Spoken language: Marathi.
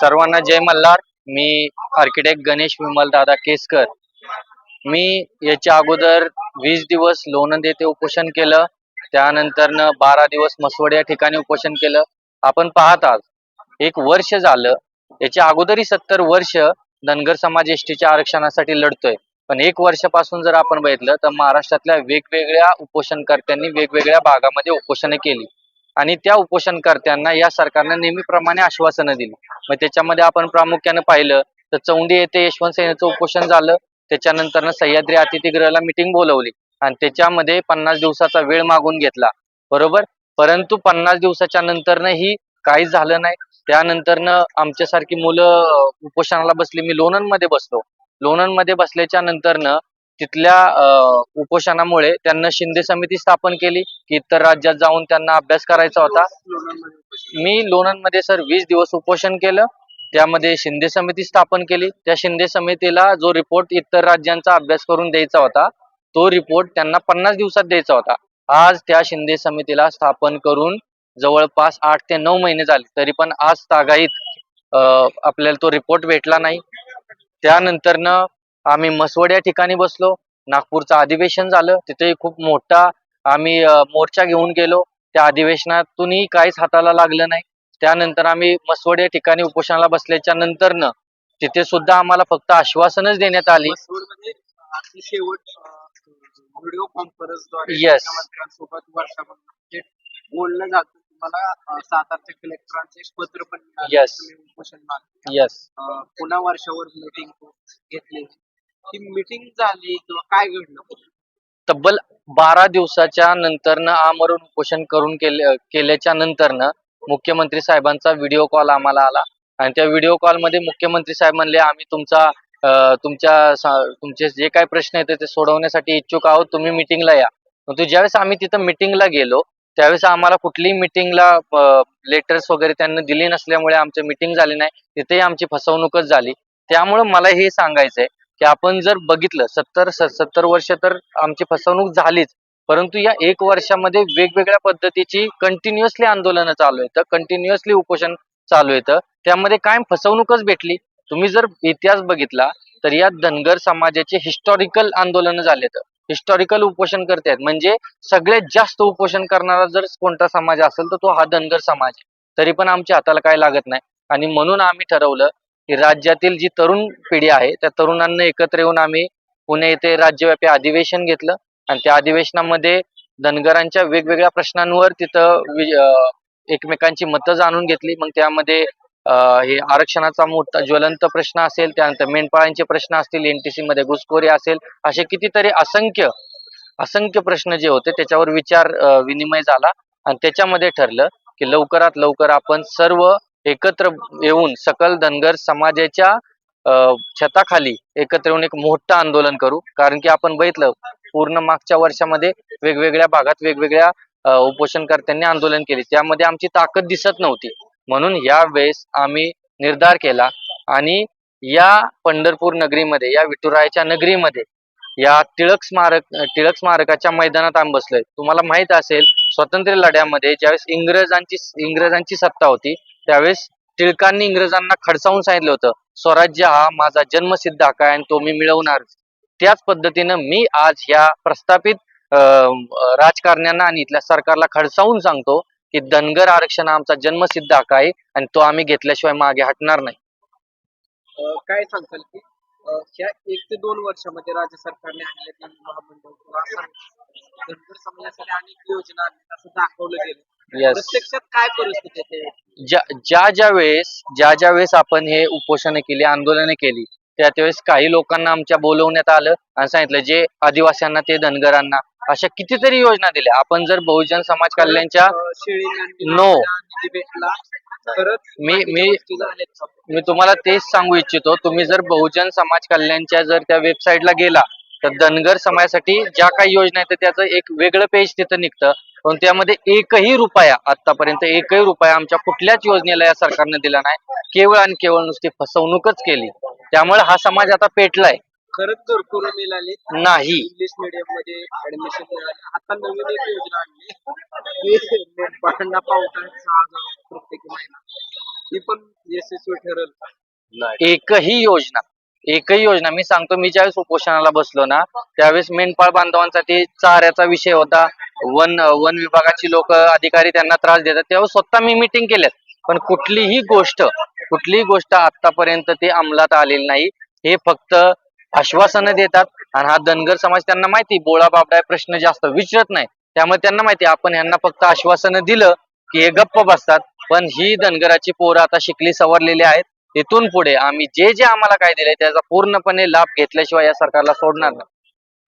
सर्वांना जय मल्हार. मी आर्किटेक्ट गणेश विमल दादा केसकर. मी याच्या अगोदर वीस दिवस लोणंद येथे उपोषण केलं. त्यानंतरनं बारा दिवस मसवड या ठिकाणी उपोषण केलं. आपण पाहत आहात. एक वर्ष झालं. याच्या अगोदरही सत्तर वर्ष धनगर समाज एसटीच्या आरक्षणासाठी लढतोय. पण एक वर्षापासून जर आपण बघितलं तर महाराष्ट्रातल्या वेगवेगळ्या उपोषणकर्त्यांनी वेगवेगळ्या भागामध्ये उपोषणं केली. आणि त्या उपोषणकर्त्यांना या सरकारनं नेहमीप्रमाणे आश्वासनं दिली. मग त्याच्यामध्ये आपण प्रामुख्यानं पाहिलं तर चौंडी येथे यशवंत सेनेचं उपोषण झालं. त्याच्यानंतर सह्याद्री अतिथीगृहाला मिटिंग बोलवली. आणि त्याच्यामध्ये पन्नास दिवसाचा वेळ मागून घेतला. बरोबर? परंतु पन्नास दिवसाच्या नंतरनं ही काहीच झालं नाही. त्यानंतरनं आमच्यासारखी मुलं उपोषणाला बसली. मी लोणंदमध्ये बसलो. लोणंदमध्ये बसल्याच्या नंतरनं तिथल्या उपोषणामुळे त्यांना शिंदे समिती स्थापन केली की इतर राज्यात जाऊन त्यांना अभ्यास करायचा होता. मी लोणंदमध्ये सर वीस दिवस उपोषण केलं. त्यामध्ये शिंदे समिती स्थापन केली. त्या शिंदे समितीला जो रिपोर्ट इतर राज्यांचा अभ्यास करून द्यायचा होता तो रिपोर्ट त्यांना पन्नास दिवसात द्यायचा होता. आज त्या शिंदे समितीला स्थापन करून जवळपास आठ ते नऊ महिने झाले. तरी पण आज तागाईत आपल्याला तो रिपोर्ट भेटला नाही. त्यानंतरनं आम्ही मसवड या ठिकाणी बसलो. नागपूरचं अधिवेशन झालं. तिथे खूप मोठा आम्ही मोर्चा घेऊन गेलो. त्या अधिवेशनातूनही काहीच हाताला लागलं नाही. त्यानंतर आम्ही मसवड या ठिकाणी उपोषणाला बसल्याच्या नंतरनं तिथे सुद्धा आम्हाला फक्त आश्वासनच देण्यात आली. व्हिडिओ कॉन्फरन्सद्वारे. मुख्यमंत्र्यांसोबत वर्षामध्ये बोललं जातं. तुम्हाला कलेक्टरांचे पत्र पण यस अं, पुन्हा वर्षावर मीटिंग घेतली. ही मीटिंग झाली किंवा काय घडलं? तब्बल बारा दिवसाच्या नंतरनं आमरण उपोषण करून केले केल्याच्या नंतरनं मुख्यमंत्री साहेबांचा व्हिडिओ कॉल आम्हाला आला. आणि त्या व्हिडिओ कॉलमध्ये मुख्यमंत्री साहेब म्हणले आम्ही तुमचा तुमच्या तुमचे जे काही प्रश्न आहेत ते सोडवण्यासाठी इच्छुक आहोत. तुम्ही मिटिंगला या. परंतु ज्यावेळेस आम्ही तिथं मिटिंगला गेलो त्यावेळेस आम्हाला कुठलीही मिटिंगला लेटर्स वगैरे त्यांना दिली नसल्यामुळे आमची मिटिंग झाली नाही. तिथेही आमची फसवणूकच झाली. त्यामुळे मला हे सांगायचंय की आपण जर बघितलं सत्तर सत्तर वर्ष तर आमची फसवणूक झालीच. परंतु या एक वर्षामध्ये वेगवेगळ्या पद्धतीची कंटिन्युअसली आंदोलनं चालू आहेत. कंटिन्युअसली उपोषण चालू येतं त्यामध्ये कायम फसवणूकच भेटली. तुम्ही जर इतिहास बघितला तर या धनगर समाजाचे हिस्टॉरिकल आंदोलन झालेत. हिस्टॉरिकल उपोषण करतायत. म्हणजे सगळ्यात जास्त उपोषण करणारा जर कोणता समाज असेल तर तो हा धनगर समाज आहे. तरी पण आमच्या हाताला काय लागत नाही. आणि म्हणून आम्ही ठरवलं की राज्यातील जी तरुण पिढी आहे त्या तरुणांना एकत्र येऊन आम्ही पुणे येथे राज्यव्यापी अधिवेशन घेतलं. आणि त्या अधिवेशनामध्ये धनगरांच्या वेगवेगळ्या प्रश्नांवर तिथं एकमेकांची मतं जाणून घेतली. मग त्यामध्ये हे आरक्षणाचा मोठा ज्वलंत प्रश्न असेल त्यानंतर मेंढपाळांचे प्रश्न असतील एनटीसी मध्ये घुसखोरी असेल असे कितीतरी असंख्य असंख्य प्रश्न जे होते त्याच्यावर विचार विनिमय झाला. आणि त्याच्यामध्ये ठरलं की लवकरात लवकर आपण सर्व एकत्र येऊन सकल धनगर समाजाच्या अं, छताखाली एकत्र येऊन एक मोठं आंदोलन करू. कारण की आपण बघितलं पूर्ण मागच्या वर्षामध्ये वेगवेगळ्या भागात वेगवेगळ्या उपोषणकर्त्यांनी आंदोलन केले. त्यामध्ये आमची ताकद दिसत नव्हती. म्हणून या वेळेस आम्ही निर्धार केला आणि या पंढरपूर नगरीमध्ये या विठुरायाच्या नगरीमध्ये या टिळक स्मारक टिळक स्मारकाच्या मैदानात आम्ही बसलोय. तुम्हाला माहीत असेल स्वातंत्र्य लढ्यामध्ये ज्यावेळेस इंग्रजांची इंग्रजांची सत्ता होती त्यावेळेस टिळकांनी इंग्रजांना खडसावून सांगितलं होतं स्वराज्य हा माझा जन्मसिद्ध हक्क आहे आणि तो मी मिळवणार. त्याच पद्धतीनं मी आज ह्या प्रस्थापित राजकारण्यांना आणि इथल्या सरकारला खडसावून सांगतो की धनगर आरक्षण हा आमचा जन्मसिद्ध हक्क आहे आणि तो आम्ही घेतल्याशिवाय मागे हटणार नाही. काय सांगताल की ह्या एक ते दोन वर्षामध्ये राज्य सरकारने आणलेल्या महामंडळ धनगर समाजासाठी अनेक योजना असं दाखवलं गेलं. प्रत्यक्षात काय परिस्थिती ज्या ज्या ज्या वेळेस ज्या ज्या वेळेस आपण हे उपोषणं केली आंदोलनं केली त्या त्यावेळेस काही लोकांना आमच्या बोलवण्यात आलं आणि सांगितलं जे आदिवासींना ते धनगरांना अशा कितीतरी योजना दिल्या. आपण जर बहुजन समाज कल्याणच्या खरंच मी मी? मी तुम्हाला तेच सांगू इच्छितो. तुम्ही जर बहुजन समाज कल्याणच्या जर त्या वेबसाईटला गेला तर धनगर समाजासाठी ज्या काही योजना आहेत त्याचं एक वेगळं पेज तिथं निघतं. पण त्यामध्ये एकही रुपया आतापर्यंत एकही रुपया आमच्या कुठल्याच योजनेला या सरकारने दिला नाही. केवळ आणि केवळ नुसती फसवणूकच केली. त्यामुळे हा समाज आता पेटलाय. खरंच मिळाली. नाही. इंग्लिश मीडियममध्ये ऍडमिशन मिळाली. आता नवीन एक योजना आणली. सहा हजार प्रत्येक महिना. ती पण यशस्वी ठरेल. एकही योजना. एकही योजना. मी सांगतो मी ज्यावेळेस उपोषणाला बसलो ना त्यावेळेस मेंढपाळ बांधवांसाठी चाऱ्याचा विषय होता. वन वन विभागाची लोक अधिकारी त्यांना त्रास देतात. त्यावेळेस स्वतः मी मिटिंग केल्यात. पण कुठलीही गोष्ट कुठलीही गोष्ट आतापर्यंत ते अंमलात आलेली नाही. हे फक्त आश्वासनं देतात. आणि हा धनगर समाज त्यांना माहिती बोळा बाबडा प्रश्न जास्त विचारत नाही. त्यामुळे त्यांना माहिती आपण यांना फक्त आश्वासनं दिलं की हे गप्प बसतात. पण ही धनगराची पोरं आता शिकली सवरलेली आहेत. तिथून पुढे आम्ही जे जे आम्हाला काय दिलंय त्याचा पूर्णपणे लाभ घेतल्याशिवाय या सरकारला सोडणार नाही.